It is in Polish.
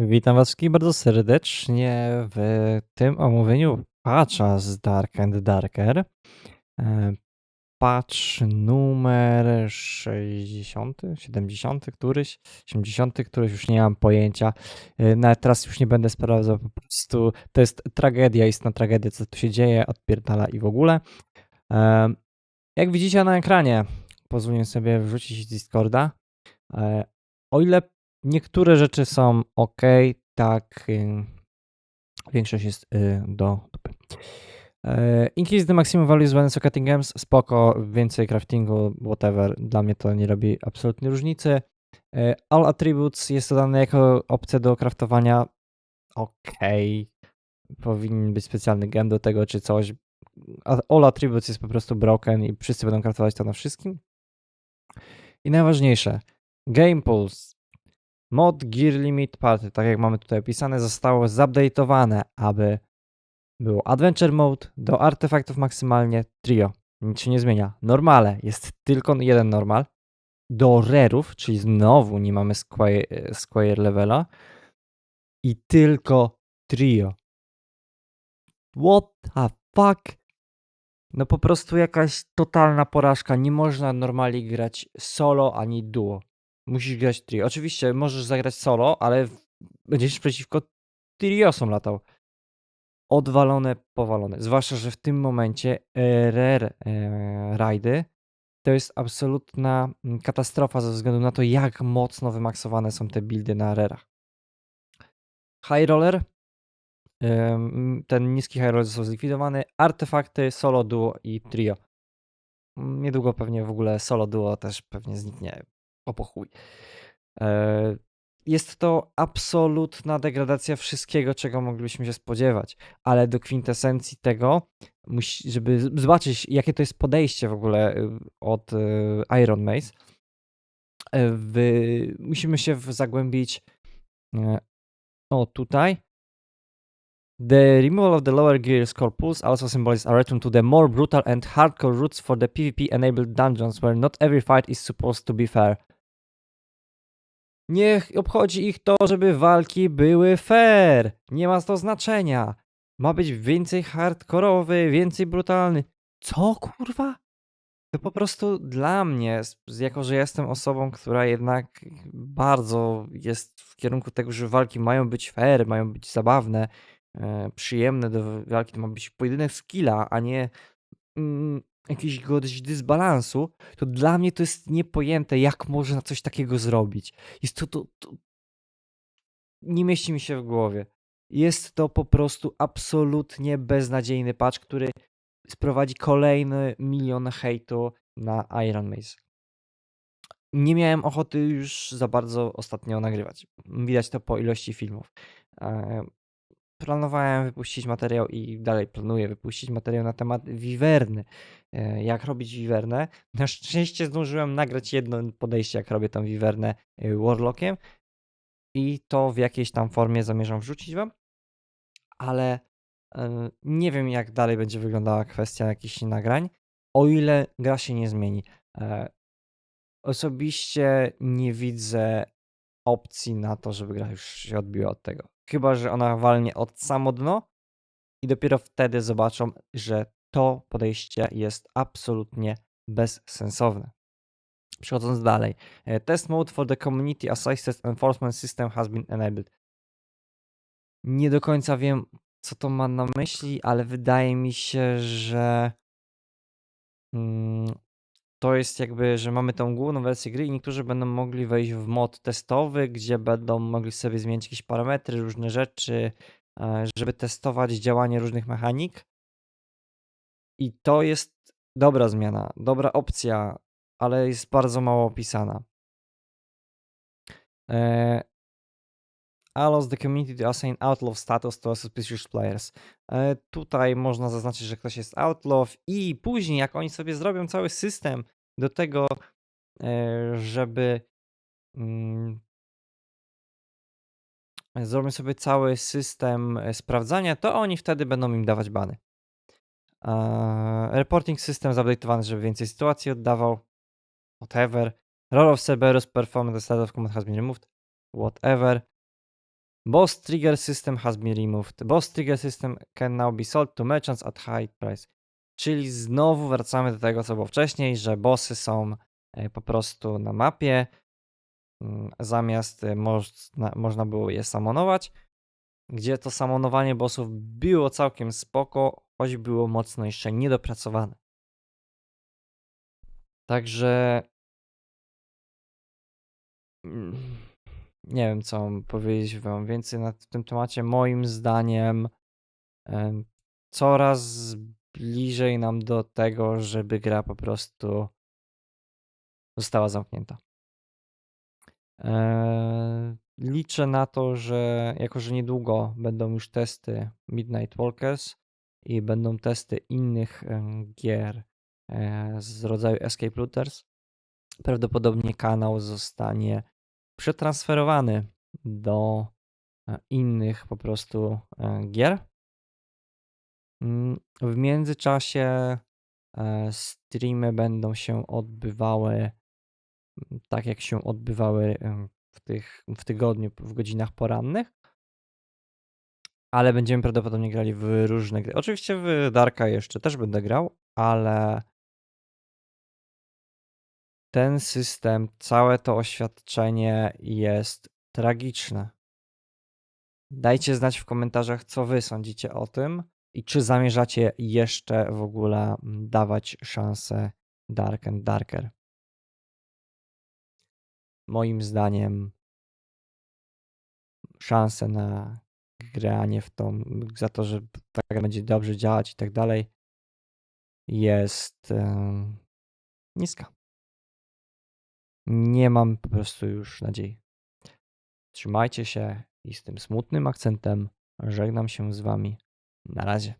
Witam was wszystkich bardzo serdecznie w tym omówieniu patcha z Dark and Darker. E, Patch numer 60, 70, któryś, 80, któryś, już nie mam pojęcia. E, Nawet teraz już nie będę sprawdzał, po prostu to jest tragedia, istna tragedia, co tu się dzieje, odpierdala i w ogóle. E, Jak widzicie na ekranie, pozwolę sobie wrzucić z Discorda. O ile niektóre rzeczy są ok, tak y, większość jest y, do dupy. E, Increase the maximum values when socketing games, spoko, więcej craftingu, whatever, dla mnie to nie robi absolutnie różnicy. E, All attributes jest to dane jako opcja do craftowania, ok, powinien być specjalny gen do tego czy coś. All attributes jest po prostu broken i wszyscy będą craftować to na wszystkim. I najważniejsze, Game Pulse, mod Gear Limit Party, tak jak mamy tutaj opisane, zostało zupdate'owane, aby było Adventure Mode, do artefaktów maksymalnie trio. Nic się nie zmienia. Normale, jest tylko jeden normal. Do rarów, czyli znowu nie mamy square, square levela. I tylko trio. What the fuck? No po prostu jakaś totalna porażka. Nie można normalnie grać solo ani duo. Musisz grać trio. Oczywiście możesz zagrać solo, ale będziesz przeciwko triosom latał. Odwalone, powalone. Zwłaszcza, że w tym momencie e, rare e, rajdy to jest absolutna mm, katastrofa ze względu na to, jak mocno wymaksowane są te buildy na rarach. High roller. em, Ten niski high roller został zlikwidowany. Artefakty, solo, duo i trio. Mm, Niedługo pewnie w ogóle solo duo też pewnie zniknie. O pochuj. E, Jest to absolutna degradacja wszystkiego, czego moglibyśmy się spodziewać, ale do kwintesencji tego, żeby zobaczyć, jakie to jest podejście w ogóle y, od y, Iron Mace, e, musimy się zagłębić e, o tutaj. The removal of the lower gear score pools also symbolizes a return to the more brutal and hardcore routes for the PvP-enabled dungeons, where not every fight is supposed to be fair. Niech obchodzi ich to, żeby walki były fair. Nie ma to znaczenia. Ma być więcej hardkorowy, więcej brutalny. Co kurwa? To po prostu dla mnie, jako że jestem osobą, która jednak bardzo jest w kierunku tego, że walki mają być fair, mają być zabawne, e, przyjemne do walki, to ma być pojedynek skilla, a nie mm, jakiegoś dysbalansu, to dla mnie to jest niepojęte, jak można coś takiego zrobić. Jest to, to, to nie mieści mi się w głowie. Jest to po prostu absolutnie beznadziejny patch, który sprowadzi kolejny milion hejtu na Iron Mace. Nie miałem ochoty już za bardzo ostatnio nagrywać. Widać to po ilości filmów. Planowałem wypuścić materiał i dalej planuję wypuścić materiał na temat wiwerny. E, Jak robić wiwernę. Na szczęście zdążyłem nagrać jedno podejście, jak robię tą wiwernę e, Warlockiem i to w jakiejś tam formie zamierzam wrzucić wam, ale e, nie wiem jak dalej będzie wyglądała kwestia jakichś nagrań, o ile gra się nie zmieni. Osobiście nie widzę opcji na to, żeby gra już się odbiła od tego. Chyba, że ona walnie od samo dno i dopiero wtedy zobaczą, że to podejście jest absolutnie bezsensowne. Przechodząc dalej. e, Test mode for the community assisted enforcement system has been enabled. Nie do końca wiem, co to ma na myśli, ale wydaje mi się, że mm, to jest jakby, że mamy tą główną wersję gry i niektórzy będą mogli wejść w mod testowy, gdzie będą mogli sobie zmienić jakieś parametry, różne rzeczy, e, żeby testować działanie różnych mechanik. I to jest dobra zmiana, dobra opcja, ale jest bardzo mało opisana. Allows the community to assign outlaw status to suspicious players. E, Tutaj można zaznaczyć, że ktoś jest outlaw i później jak oni sobie zrobią cały system do tego, e, żeby mm, zrobią sobie cały system e, sprawdzania, to oni wtedy będą im dawać bany. Reporting system zupdate'owany, żeby więcej sytuacji oddawał. Whatever. Role of Cerberus performed the start of command has been removed. Whatever. Boss trigger system has been removed. Boss trigger system can now be sold to merchants at high price. Czyli znowu wracamy do tego, co było wcześniej, że bossy są e, po prostu na mapie. Mm, Zamiast e, można, można było je samonować, gdzie to samonowanie bossów było całkiem spoko, choć było mocno jeszcze niedopracowane. Także mm, nie wiem, co powiedzieć wam więcej na tym temacie. Moim zdaniem em, coraz bliżej nam do tego, żeby gra po prostu została zamknięta. Liczę na to, że jako, że niedługo będą już testy Midnight Walkers i będą testy innych gier e, z rodzaju Escape Looters, prawdopodobnie kanał zostanie przetransferowany do e, innych po prostu e, gier. Mm, W międzyczasie e, streamy będą się odbywały mm, tak, jak się odbywały w, tych, w tygodniu, w godzinach porannych. Ale będziemy prawdopodobnie grali w różne gry. Oczywiście w Darka jeszcze też będę grał, ale ten system, całe to oświadczenie jest tragiczne. Dajcie znać w komentarzach, co wy sądzicie o tym i czy zamierzacie jeszcze w ogóle mm, dawać szansę Dark and Darker. Moim zdaniem szanse na granie w tą, za to, że ta gra będzie dobrze działać i tak dalej, jest niska. Nie mam po prostu już nadziei. Trzymajcie się i z tym smutnym akcentem żegnam się z wami. Na razie.